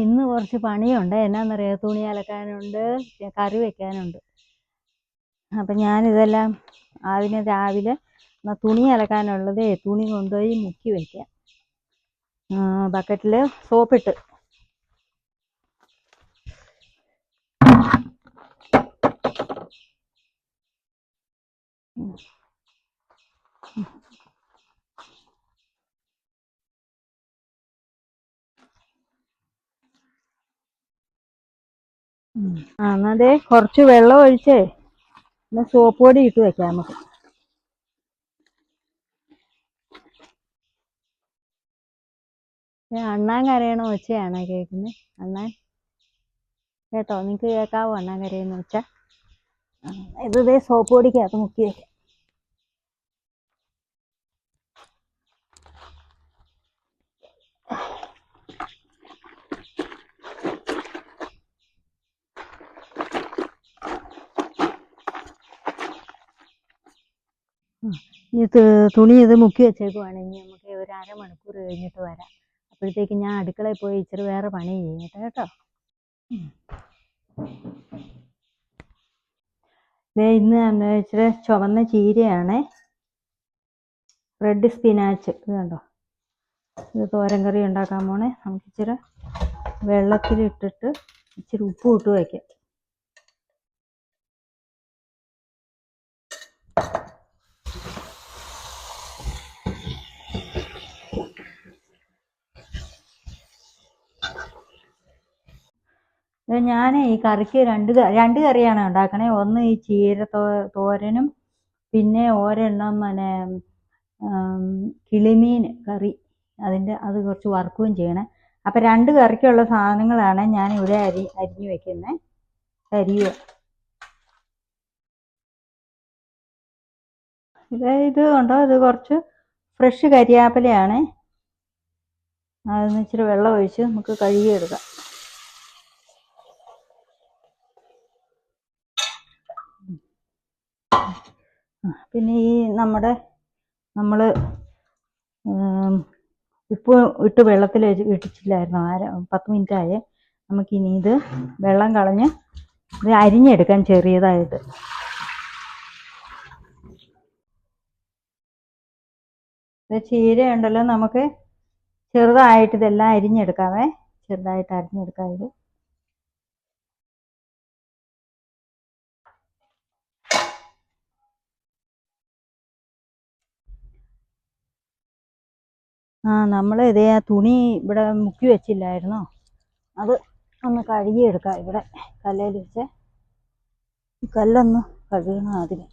ഇന്ന് കുറച്ച് പണിയുണ്ട്. എന്നാന്നറിയാം? തുണി അലക്കാനുണ്ട് കറി വെക്കാനുണ്ട്. അപ്പം ഞാനിതെല്ലാം ആദ്യമേ രാവിലെ തുണി അലക്കാനുള്ളതേ തുണി കൊണ്ടുപോയി മുക്കി വയ്ക്കാം ബക്കറ്റിൽ സോപ്പിട്ട്. എന്നാ കുറച്ച് വെള്ളം ഒഴിച്ചേ. പിന്നെ സോപ്പ് പൊടി ഇട്ട് വെക്കാം നമുക്ക്. അണ്ണാൻ കരയണ ഒച്ചയാണോ കേൾക്കുന്നത് അണ്ണാൻ? കേട്ടോ നിങ്ങക്ക് കേൾക്കാവോ അണ്ണാൻ കരയുന്ന ഒച്ച ആ, ഇത് ദേ സോപ്പ് പൊടിക്കകത്ത് മുക്കി വെക്കാം. ഈ തുണി ഇത് മുക്കി വെച്ചേക്കുവാണെങ്കിൽ നമുക്ക് ഒരു അരമണിക്കൂർ കഴിഞ്ഞിട്ട് വരാം. അപ്പോഴത്തേക്ക് ഞാൻ അടുക്കളയിൽ പോയി ഇച്ചിരി വേറെ പണി ചെയ്യട്ടെ കേട്ടോ. ഇന്ന് ഇച്ചിരി ചുവന്ന ചീരയാണ്. റെഡ് സ്പിനാച്ച് ഇത് കണ്ടോ? ഇത് തോരൻ കറി ഉണ്ടാക്കാൻ പോണേ. നമുക്ക് ഇച്ചിരി വെള്ളത്തിലിട്ടിട്ട് ഇച്ചിരി ഉപ്പ് ഇട്ട് വയ്ക്കാം ഞാൻ ഈ കറിക്ക് രണ്ട് രണ്ട് കറിയാണ് ഉണ്ടാക്കണേ. ഒന്ന് ഈ ചീര തോരനും പിന്നെ ഒരെണ്ണം പിന്നെ കിളിമീൻ കറി. അതിന്റെ അത് കുറച്ച് വറുക്കുകയും ചെയ്യണേ. അപ്പം രണ്ട് കറിക്കുള്ള സാധനങ്ങളാണ് ഞാൻ ഇവിടെ അരി അരിഞ്ഞു വെക്കുന്നത് അരിയുക ഇത് ഉണ്ടോ ഇത് കുറച്ച് ഫ്രഷ് കരിയാപ്പിലയാണ്. അതിന് ഇച്ചിരി വെള്ളം ഒഴിച്ച് നമുക്ക് കഴുകിയെടുക്കാം ആ, പിന്നെ ഈ നമ്മുടെ നമ്മൾ ഉപ്പ് ഇട്ട് വെള്ളത്തിൽ ഇട്ടിട്ടില്ലായിരുന്നു അര പത്ത് മിനിറ്റ് ആയേ നമുക്കിനി ഇത് വെള്ളം കളഞ്ഞ് ഇത് അരിഞ്ഞെടുക്കാൻ ചെറിയതായിട്ട്. ചീര ഉണ്ടല്ലോ നമുക്ക് ചെറുതായിട്ട് ഇതെല്ലാം അരിഞ്ഞെടുക്കാവേ. ചെറുതായിട്ട് അരിഞ്ഞെടുക്കാം ഇത്. ആ നമ്മൾ ഇതേ ആ തുണി ഇവിടെ മുക്കി വെച്ചില്ലായിരുന്നോ? അത് ഒന്ന് കഴുകിയെടുക്കാം ഇവിടെ. കല്ലിൽ വെച്ച്. കല്ലൊന്ന് കഴുകണം ആദ്യം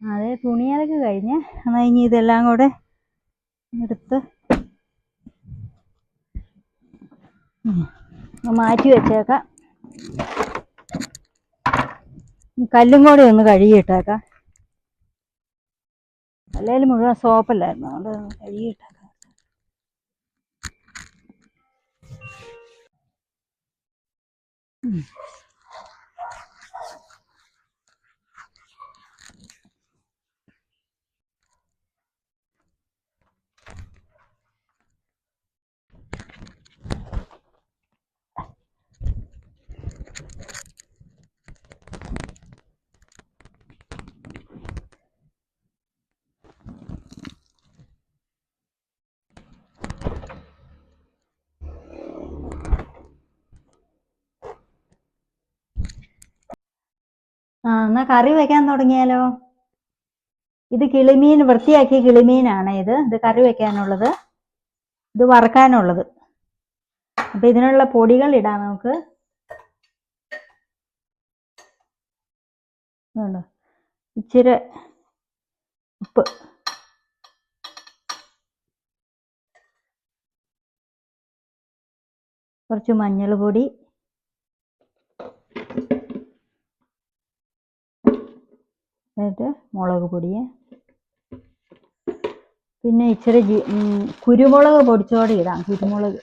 അതെ തുണിയലക്ക് കഴിഞ്ഞ്. എന്നാൽ ഇനി ഇതെല്ലാം കൂടെ എടുത്ത് മാറ്റി വെച്ചേക്കാം. കല്ലും കൂടെ ഒന്ന് കഴുകിയിട്ടേക്കാം. അല്ലെങ്കിൽ മുഴുവൻ സോപ്പല്ലായിരുന്നു അതുകൊണ്ട് കഴുകിയിട്ടേക്കാം. 嗯。എന്നാ കറി വെക്കാൻ തുടങ്ങിയാലോ? ഇത് കിളിമീൻ വൃത്തിയാക്കിയ കിളിമീനാണ് ഇത്. ഇത് കറി വെക്കാനുള്ളത്. ഇത് വറക്കാനുള്ളത്. അപ്പൊ ഇതിനുള്ള പൊടികൾ ഇടാം നമുക്ക്. ഇച്ചിരി ഉപ്പ്. കുറച്ച് മഞ്ഞൾ പൊടി എന്നിട്ട് മുളക് പൊടി പിന്നെ ഇച്ചിരി കുരുമുളക് പൊടിച്ചോടെ ഇടാം കുരുമുളക്.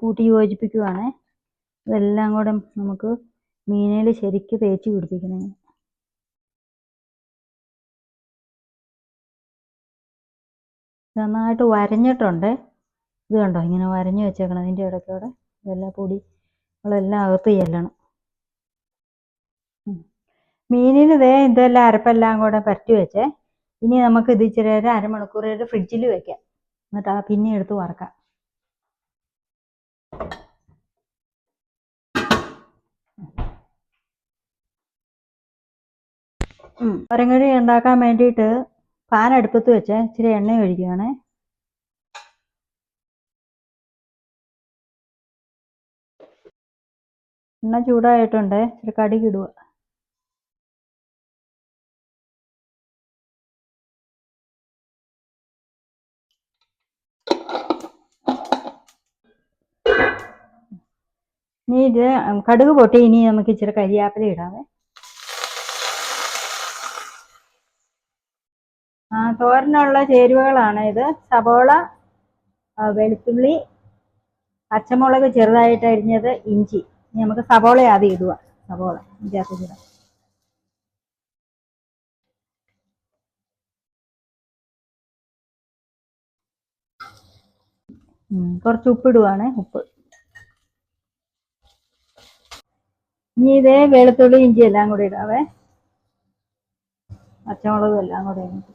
കൂട്ടി യോജിപ്പിക്കുവാണ്. ഇതെല്ലാം കൂടെ നമുക്ക് മീനയിൽ ശരിക്ക് തേച്ച് പിടിപ്പിക്കണം. നന്നായിട്ട് വരഞ്ഞിട്ടുണ്ട്. ഇത് കണ്ടോ? ഇങ്ങനെ വരഞ്ഞു വെച്ചേക്കണം അതിന്റെ ഇടയ്ക്കൂടെ ഇതെല്ലാം പൊടി നമ്മളെല്ലാം അകത്ത് ചെല്ലണം. മീനിന് ദേ ഇതെല്ലാം അരപ്പെല്ലാം കൂടെ പറ്റി വെച്ചേ. ഇനി നമുക്ക് ഇത് ഇച്ചിരി ഒരു അരമണിക്കൂർ ഒരു ഫ്രിഡ്ജിൽ വെക്കാം. എന്നിട്ട് ആ പിന്നെ എടുത്ത് വറക്കാം. ഒരങ്ങഴി ഉണ്ടാക്കാൻ വേണ്ടിയിട്ട് പാൻ അടുപ്പത്ത് വെച്ച്. ഇച്ചിരി എണ്ണ ഒഴിക്കുകയാണേ എണ്ണ ചൂടായിട്ടുണ്ട്. ഇച്ചിരി കടുക് ഇടുക ഇനി ഇത് കടുക് പൊട്ടി. ഇനി നമുക്ക് ഇച്ചിരി കരിയാപ്പില ഇടാവേ. ആ തോരനുള്ള ചേരുവകളാണ് ഇത്. സബോള ആ, വെളുത്തുള്ളി പച്ചമുളക് ചെറുതായിട്ട് അരിഞ്ഞത് ഇഞ്ചി. നമുക്ക് സവോള ആദ്യം ഇടുക സവോള ഇതിനകത്ത് ഇടാം കുറച്ച് ഉപ്പ് ഇടുവാണ് ഉപ്പ്. ഇനി ഇതേ വെളുത്തുള്ളി ഇഞ്ചി എല്ലാം കൂടി ഇടാവേ. പച്ചമുളകും എല്ലാം കൂടെ ഇങ്ങോട്ട്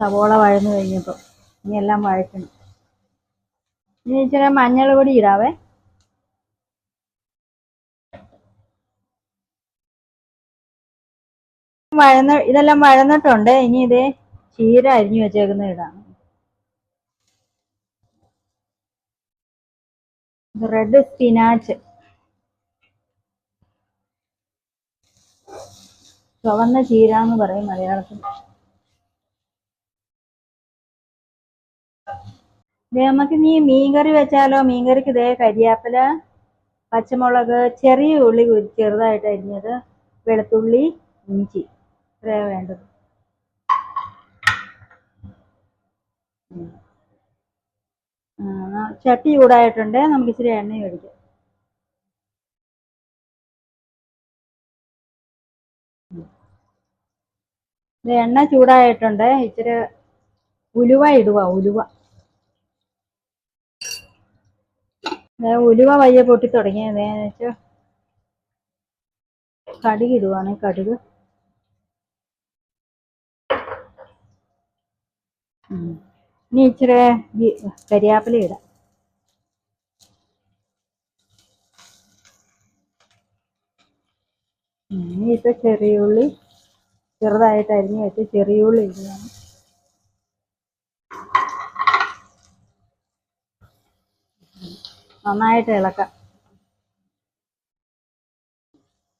സവോള വഴന്നു കഴിഞ്ഞപ്പോൾ ഇനി എല്ലാം വഴറ്റണം. ഇനി ഇച്ചിരി മഞ്ഞൾ പൊടി ഇടാവേ. വഴന്ന് ഇതെല്ലാം വഴന്നിട്ടുണ്ട്. ഇനി ഇതേ ചീര അരിഞ്ഞു വെച്ചേക്കുന്ന ഇടാണ് റെഡ് സ്പിനാച്ച് ചുവന്ന ചീര എന്ന് പറയും മലയാളത്തിൽ. നമുക്ക് നീ മീൻകറി വെച്ചാലോ? മീൻകറിക്ക് ഇതേ കരിയാപ്പില പച്ചമുളക് ചെറിയ ഉള്ളി ചെറുതായിട്ട് അരിഞ്ഞത് വെളുത്തുള്ളി ഇഞ്ചി. ഇത്രയാ വേണ്ടത്. ചട്ടി ചൂടായിട്ടുണ്ട്. നമുക്ക് ഇച്ചിരി എണ്ണ മേടിക്കാം. എണ്ണ ചൂടായിട്ടുണ്ട്. ഇച്ചിരി ഉലുവ ഇടുക ഉലുവ. ഉലുവ വയ്യ പൊട്ടി തുടങ്ങി വെച്ചാൽ കടുക് ഇടുവാണ്. കടുക് ഇനി ഇച്ചിരി കരിയാപ്പില ഇടാം. ഉം. ചെറിയുള്ളി ചെറുതായിട്ട് അരിഞ്ഞ് വെച്ച് ചെറിയ ഉള്ളി ഇടുകയാണ്. നന്നായിട്ട് ഇളക്കാം.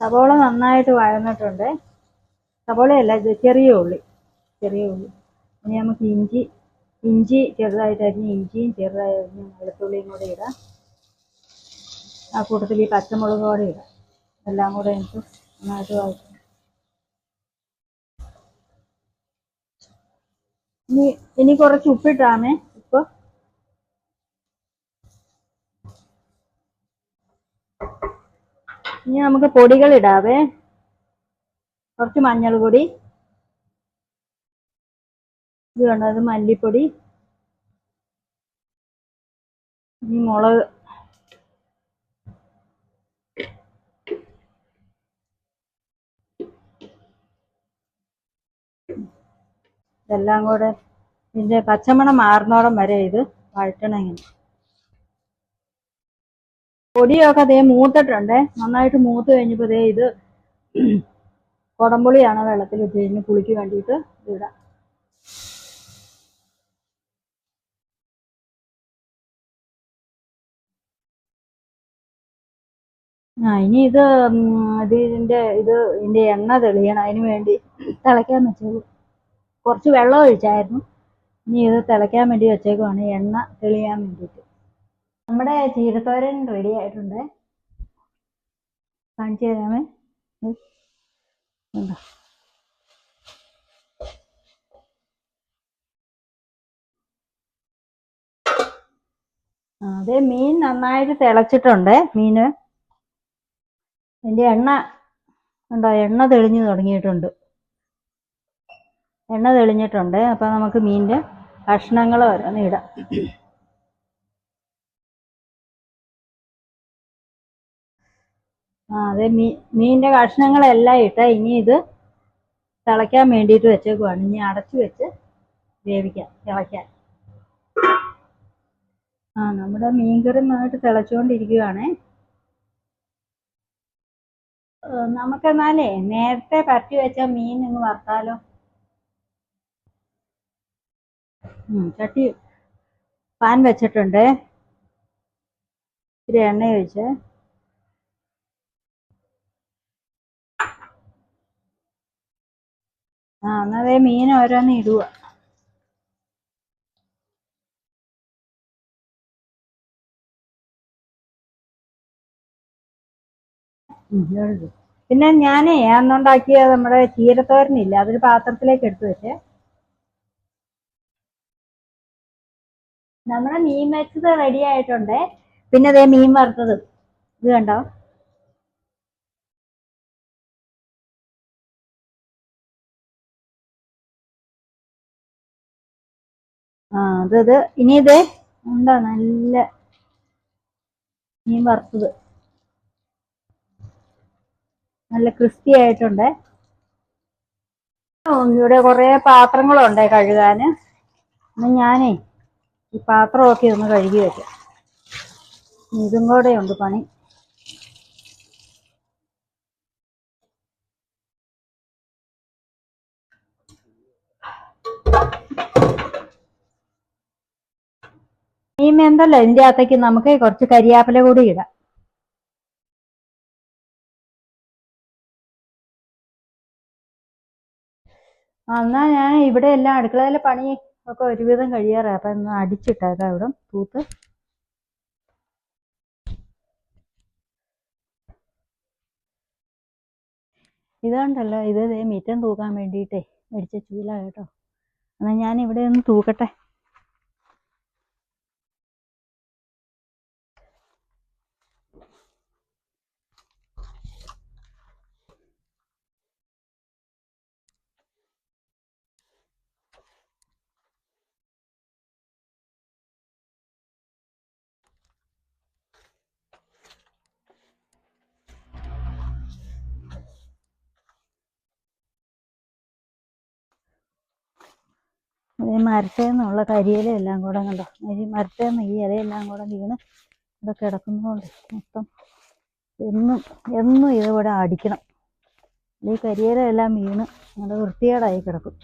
സവോള നന്നായിട്ട് വഴന്നിട്ടുണ്ട്. സവോളയല്ല ചെറിയ ഉള്ളി. ചെറിയ ഉള്ളി. ഇനി നമുക്ക് ഇഞ്ചി ഇഞ്ചി ചെറുതായിട്ട് അരിഞ്ഞ് ഇഞ്ചിയും ചെറുതായി അരിഞ്ഞ് വെളുത്തുള്ളിയും കൂടെ ഇടാം. ആ കൂട്ടത്തിൽ ഈ പച്ചമുളക് കൂടെ ഇടാം. എല്ലാം കൂടെ എനിക്ക് നന്നായിട്ട് വഴറ്റും. ഇനി ഇനി കുറച്ച് ഉപ്പിട്ടാമേ ഉപ്പ് ഇനി നമുക്ക് പൊടികൾ ഇടാവേ. കുറച്ച് മഞ്ഞൾ പൊടി ഇത് കണ്ടോ? മല്ലിപ്പൊടി. മുളക്. ഇതെല്ലാം കൂടെ ഇതിന്റെ പച്ചമണം മാറുന്നോളം വരെ ഇത് വഴറ്റണം ഇങ്ങനെ. പൊടിയൊക്കെ ദേ മൂത്തിട്ടുണ്ടേ. നന്നായിട്ട് മൂത്ത് കഴിഞ്ഞപ്പോൾ ദേ ഇത് കുടംപുളിയാണ് വെള്ളത്തിൽ ഇട്ട് കഴിഞ്ഞ് പുളിക്ക് വേണ്ടിയിട്ട് ഇടാം. ആ ഇനി ഇത് ഇതിന്റെ ഇത് ഇതിന്റെ എണ്ണ തെളിയണം. അതിന് വേണ്ടി തിളയ്ക്കാൻ വെച്ചോളൂ കുറച്ച് വെള്ളം ഒഴിച്ചായിരുന്നു. ഇനി ഇത് തിളയ്ക്കാൻ വേണ്ടി വെച്ചേക്കുവാണ്. എണ്ണ തെളിയാൻ വേണ്ടിയിട്ട്. നമ്മുടെ ചീരത്തോരൻ റെഡി ആയിട്ടുണ്ട്. കാണിച്ചു തരാമേ. അതെ മീൻ നന്നായിട്ട് തിളച്ചിട്ടുണ്ട്. മീന് അതിന്റെ എണ്ണ ഉണ്ടോ എണ്ണ തെളിഞ്ഞു തുടങ്ങിയിട്ടുണ്ട്. എണ്ണ തെളിഞ്ഞിട്ടുണ്ട്. അപ്പൊ നമുക്ക് മീനിന്റെ കഷ്ണങ്ങൾ ഓരോന്ന് ഇടാം. ആ അതെ മീ മീനിന്റെ കഷ്ണങ്ങളെല്ലാം ഇട്ട ഇനി ഇത് തിളയ്ക്കാൻ വേണ്ടിയിട്ട് വെച്ചേക്കുവാണ്. ഇനി അടച്ചു വെച്ച് വേവിക്കാം തിളയ്ക്കാൻ. ആ നമ്മുടെ മീൻകറി നന്നായിട്ട് തിളച്ചുകൊണ്ടിരിക്കുകയാണേ നമുക്കെന്നാലേ നേരത്തെ പരട്ടി വെച്ച മീൻ ഇങ്ങ് വറുത്താലോ? ചട്ടി പാൻ വെച്ചിട്ടുണ്ട്. ഇത്തിരി എണ്ണ ഒഴിച്ച്. ആ എന്നതേ മീൻ ഓരോന്ന് ഇടുക ഇടുക. പിന്നെ ഞാനേ അന്നുണ്ടാക്കിയ നമ്മുടെ ചീരത്തോരനില്ല അതൊരു പാത്രത്തിലേക്ക് എടുത്തു വെച്ചേ. നമ്മുടെ മീൻ വെച്ചത് റെഡി ആയിട്ടുണ്ട്. പിന്നെ അതേ മീൻ വറുത്തത്. ഇത് കണ്ടോ? ആ അത് ഇനി ഇത് ഉണ്ടോ നല്ല മീൻ വറുത്തത്. നല്ല ക്രിസ്പി ആയിട്ടുണ്ട്. ഇവിടെ കുറെ പാത്രങ്ങളുണ്ട് കഴുകാന്. എന്നാ ഞാനേ ഈ പാത്രമൊക്കെ ഒന്ന് കഴുകി വയ്ക്കാം ഇതും കൂടെ ഉണ്ട് പണി. മീൻ മെന്തല്ല? ഇതിന്റെ അകത്തേക്ക് നമുക്ക് കുറച്ച് കരിയാപ്പില കൂടി ഇടാം. എന്നാ ഞാൻ ഇവിടെ എല്ലാം അടുക്കളയിലെ പണി ഒക്കെ ഒരുവിധം കഴിയാറായി. അപ്പൊ ഒന്ന് അടിച്ചിട്ടേക്കാം ഇവിടെ തൂത്ത്. ഇതുകൊണ്ടല്ലോ ഇത് മിറ്റം തൂക്കാൻ വേണ്ടിയിട്ടേ മേടിച്ച ചൂല കേട്ടോ. എന്നാ ഞാൻ ഇവിടെ ഒന്ന് തൂക്കട്ടെ. ഈ മരത്തേന്നുള്ള കരിയില എല്ലാം കൂടെ കണ്ടോ? ഈ മരത്തേന്ന് ഈ ഇലയെല്ലാം കൂടെ വീണ് ഇവിടെ കിടക്കുന്നതുകൊണ്ട് മൊത്തം എന്നും എന്നും ഇതിവിടെ അടിക്കണം. ഈ കരിയിലെല്ലാം വീണ് നല്ല വൃത്തികേടായി കിടക്കും.